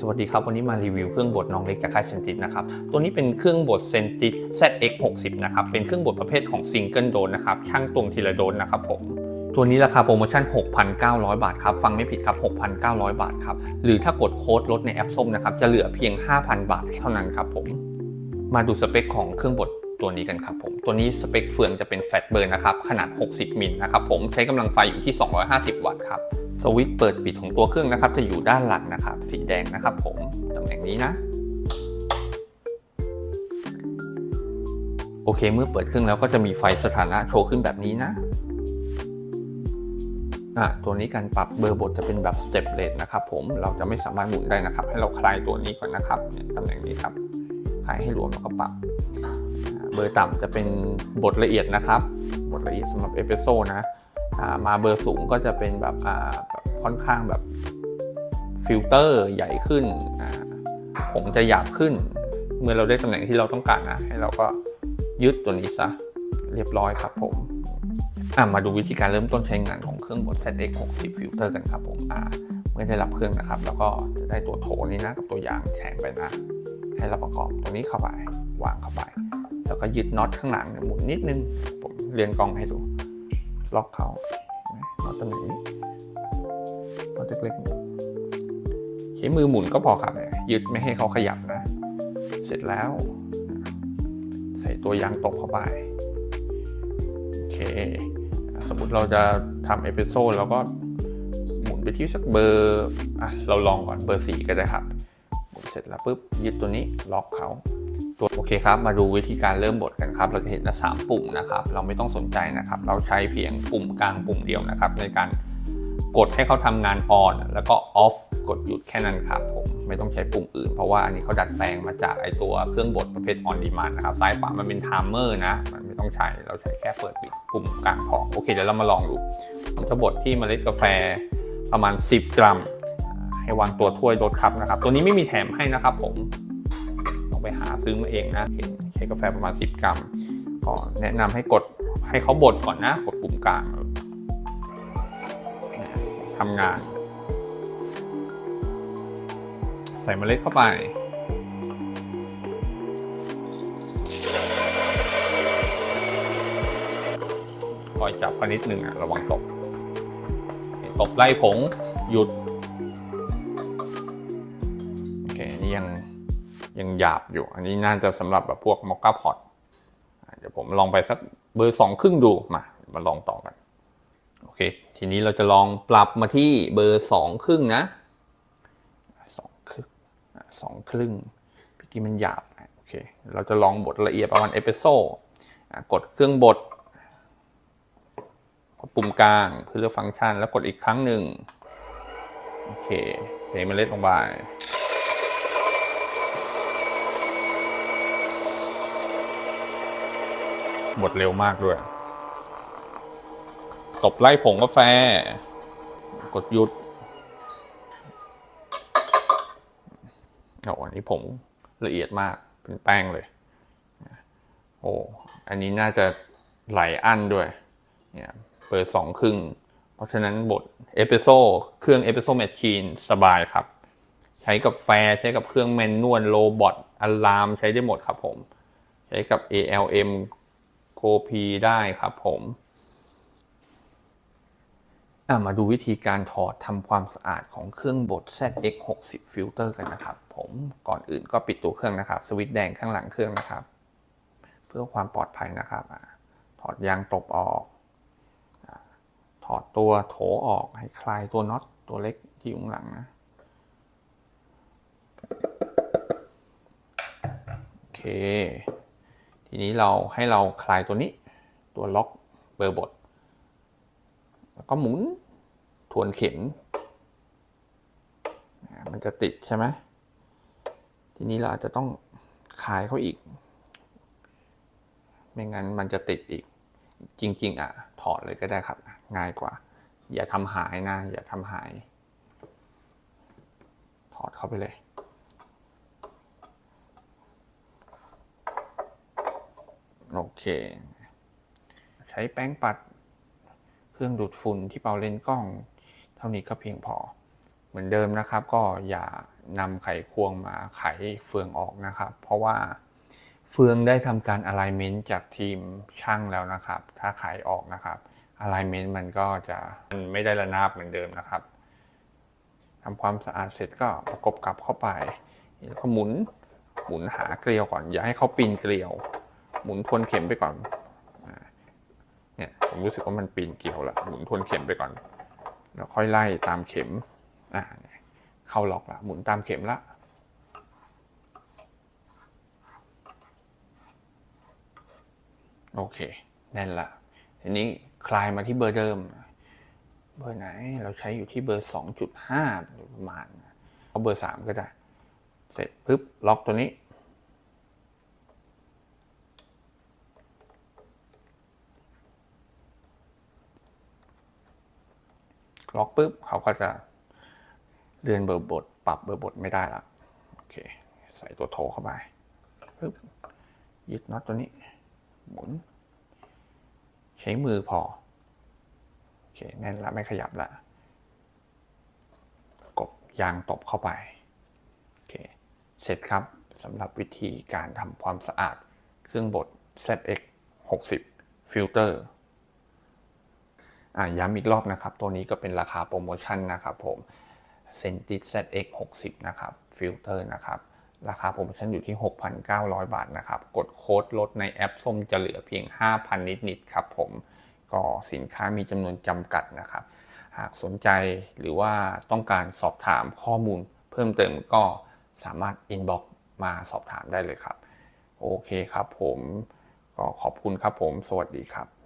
สวัสดีครับ วันนี้มารีวิวเครื่องบดน้องเล็กจากค่ายเซนติสนะครับ ตัวนี้เป็นเครื่องบดเซนติส ZX60 นะครับ เป็นเครื่องบดประเภทของซิงเกิลโดนนะครับ ช่างตวงทีละโดนนะครับผม ตัวนี้ราคาโปรโมชั่น 6,900 บาทครับ ฟังไม่ผิดครับ 6,900 บาทครับ หรือถ้ากดโค้ดลดในแอปส้มนะครับ จะเหลือเพียง 5,000 บาทเท่านั้นครับผม มาดูสเปคของเครื่องบดตัวนี้กันครับผม ตัวนี้สเปคเฟืองจะเป็นแฟตเบิร์นนะครับ ขนาด 60 มิลนะครับผม ใช้กำลังไฟอยู่ที่ 250 วัตต์ครับ สวิตช์เปิดปิดของตัวเครื่องนะครับ จะอยู่ด้านหลังนะครับ สีแดงนะครับ ผมตำแหน่งนี้นะ โอเคเมื่อเปิดเครื่องแล้วก็จะมีไฟสถานะโชว์ขึ้นแบบนี้นะอะตัวนี้การปรับเบอร์บทจะเป็นแบบสเต็ปเลสนะครับผมเราจะไม่สามารถหมุนได้นะครับ ให้เราคลายตัวนี้ก่อนนะครับเนี่ยตำแหน่งนี้ครับคลายให้รวมแล้วก็ปรับเบอร์ต่ำจะเป็นบทละเอียดนะครับ บทละเอียดสำหรับเอสเปรสโซ่นะ มาเบอร์สูงก็จะเป็นแบบค่อนข้างแบบฟิลเตอร์ใหญ่ขึ้นผงจะหยาบขึ้น เมื่อเราได้ตำแหน่งที่เราต้องการนะ ให้เราก็ยึดตัวนี้ซะเรียบร้อยครับผมมาดูวิธีการเริ่มต้นใช้งานของเครื่องบด ZX60 ฟิลเตอร์กันครับผมเมื่อได้รับเครื่องนะครับ แล้วก็จะได้ตัวโถนี้นะกับตัวยางแถมไปนะ ให้เราประกอบตัวนี้เข้าไป วางเข้าไป แล้วก็ยึดน็อตข้างหลังหมุนนิดนึงผมเรียนกล้องให้ดู ล็อกเขาน็อตตำแหน่งนี้น็อตเล็กๆใช้มือหมุนก็พอครับยึดไม่ให้เขาขยับนะ เสร็จแล้ว ใส่ตัวยางตบเข้าไป โอเค สมมติเราจะทำเอพิโซดเราก็หมุนไปที่สักเบอร์อะเราลองก่อนเบอร์สี่ก็ได้ครับ หมุนเสร็จแล้วปุ๊บยึดตัวนี้ล็อกเขา ตัวโอเคครับ มาดูวิธีการเริ่มบดกันครับ เราจะเห็นนะสามปุ่มนะครับ เราไม่ต้องสนใจนะครับ เราใช้เพียงปุ่มกลางปุ่มเดียวนะครับ ในการกดให้เขาทำงานออนแล้วก็ออฟกดหยุดแค่นั้นครับผมไม่ต้องใช้ปุ่มอื่น เพราะว่าอันนี้เขาดัดแปลงมาจากไอตัวเครื่องบดประเภทออนดีมานนะครับซ้ายขวามันเป็นไทม์เมอร์นะ มันไม่ต้องใช้เราใช้แค่เปิดปิดปุ่มกลางพอโอเคเดี๋ยวเรามาลองดูผมจะบดที่เมล็ดกาแฟประมาณ 10 กรัม ให้วางตัวถ้วยรถครับนะครับ ตัวนี้ไม่มีแถมให้นะครับผม ไปหาซื้อมาเองนะเห็นใช้กาแฟประมาณ 10 กรัมก็แนะนำให้กดให้เขาบดก่อนนะ กดปุ่มกลางเนี่ยทำงาน ใส่เมล็ดเข้าไปคอยจับกันนิดนึงอะระวังตกตบไล่ผงหยุด หยาบอยู่ อันนี้น่าจะสำหรับแบบพวกมอคค่าพอตเดี๋ยวผมลองไปสักเบอร์สองครึ่งดูมามาลองต่อกันโอเคทีนี้เราจะลองปรับมาที่เบอร์สองครึ่งนะสองครึ่งสองครึ่งพี่กี้มันหยาบโอเคเราจะลองบดละเอียดประมาณเอสเปรสโซ่กดเครื่องบดกดปุ่มกลางเพื่อเลือกฟังก์ชันแล้วกดอีกครั้งหนึ่งโอเคเทเมล็ดลงไป บดเร็วมากด้วย ตบไล่ผงกาแฟ กดหยุดโอ้อันนี้ผงละเอียดมากเป็นแป้งเลย โอ้อันนี้น่าจะไหลอั้นด้วย เนี่ยเปิดสองครึ่ง เพราะฉะนั้นบทเอสเปรสโซเครื่องเอสเปรสโซแมชชีนสบายครับ ใช้กับแฟร์ใช้กับเครื่องแมนนวลโรบอทอะลามใช้ได้หมดครับผม ใช้กับ ALM โคพีได้ครับผมมาดูวิธีการถอดทำความสะอาดของเครื่องบด ZX60 ฟิลเตอร์กันนะครับ ผมก่อนอื่นก็ปิดตัวเครื่องนะครับ สวิตช์แดงข้างหลังเครื่องนะครับ เพื่อความปลอดภัยนะครับถอดยางตบออก ถอดตัวโถออกให้คลายตัวน็อตตัวเล็กที่อยู่ข้างหลังนะโอเค ทีนี้เราให้เราคลายตัวนี้ตัวล็อกเบอร์บดแล้วก็หมุนทวนเข็ม มันจะติดใช่ไหมทีนี้เราอาจจะต้องคลายเขาอีก ไม่งั้นมันจะติดอีก จริง ๆ อะ ถอดเลยก็ได้ครับ ง่ายกว่า อย่าทำหายนะ อย่าทำหาย ถอดเข้าไปเลย โอเค ใช้แป้งปัด เครื่องดูดฝุ่นที่เป่าเลนส์กล้อง เท่านี้ก็เพียงพอ เหมือนเดิมนะครับ ก็อย่านำไขควงมาไขเฟืองออกนะครับ เพราะว่าเฟืองได้ทำการ alignment จากทีมช่างแล้วนะครับ ถ้าไขออกนะครับ alignment มันก็จะมันไม่ได้ระนาบเหมือนเดิมนะครับทำความสะอาดเสร็จก็ประกบกลับเข้าไปแล้วก็หมุนหมุนหาเกลียวก่อน อย่าให้เขาปีนเกลียว หมุนทวนเข็มไปก่อนเนี่ยผมรู้สึกว่ามันปีนเกลียวล้วหมุนทวนเข็มไปก่อน แล้วค่อยไล่ตามเข็มอ่าเนี่ยเข้าล็อกละหมุนตามเข็มละโอเคแน่นละทีนี้คลายมาที่เบอร์เดิม เบอร์ไหนเราใช้อยู่ที่เบอร์ 2.5หรือประมาณเอาเบอร์ 3 ก็ได้ เสร็จปุ๊บล็อกตัวนี้ ล็อกปุ๊บเขาก็จะเลื่อนเบอร์บท ปรับเบอร์บทไม่ได้ละโอเค ใส่ตัวโทรเข้าไปปุ๊บยึดน็อตตัวนี้ หมุน ใช้มือพอ โอเค แน่นละไม่ขยับละกดยางตบเข้าไป โอเค เสร็จครับสำหรับวิธีการทำความสะอาดเครื่องบด ZX 60 Filter อ่าย้ำอีกรอบนะครับ ตัวนี้ก็เป็นราคาโปรโมชั่นนะครับผม c e n t i ZX 60นะครับฟิลเตอร์นะครับ ราคาโปรโมชั่นอยู่ที่ 6,900 บาทนะครับ กดโค้ดลดในแอปส้มจะเหลือเพียง 5,000 นิดๆครับผมก็สินค้ามีจำนวนจำกัดนะครับ หากสนใจหรือว่าต้องการสอบถามข้อมูลเพิ่มเติมก็สามารถ inbox มาสอบถามได้เลยครับ โอเคครับผมก็ขอบคุณครับผม สวัสดีครับ